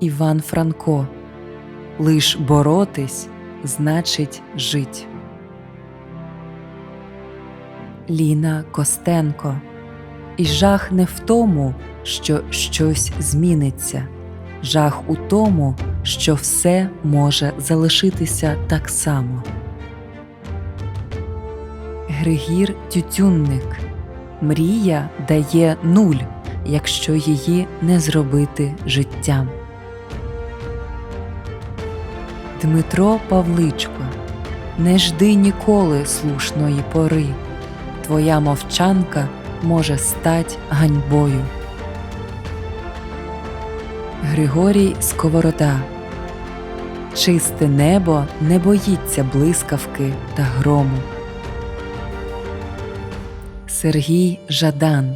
Іван Франко. Лиш боротись значить жить. Ліна Костенко. І жах не в тому, що щось зміниться, жах у тому, що все може залишитися так само. Григір Тютюнник. Мрія дає нуль, якщо її не зробити життям. Дмитро Павличко. Не жди ніколи слушної пори. Твоя мовчанка може стать ганьбою. Григорій Сковорода. Чисте небо не боїться блискавки та грому. Сергій Жадан.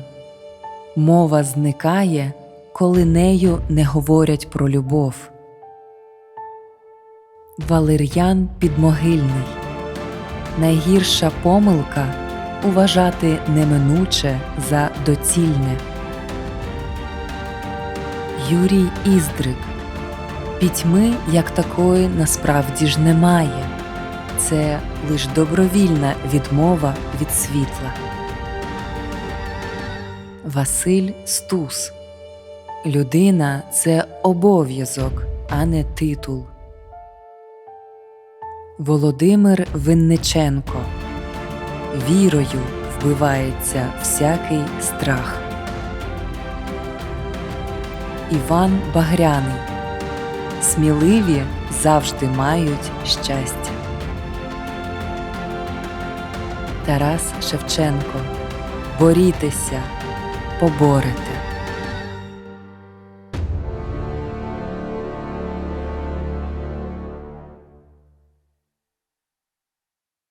Мова зникає, коли нею не говорять про любов. Валер'ян Підмогильний. Найгірша помилка уважати неминуче за доцільне. Юрій Іздрик. Пітьми як такої насправді ж немає. Це лиш добровільна відмова від світла. Василь Стус. Людина це обов'язок, а не титул. Володимир Винниченко. Вірою вбивається всякий страх. Іван Багряний. Сміливі завжди мають щастя. Тарас Шевченко. Борітеся, поборете.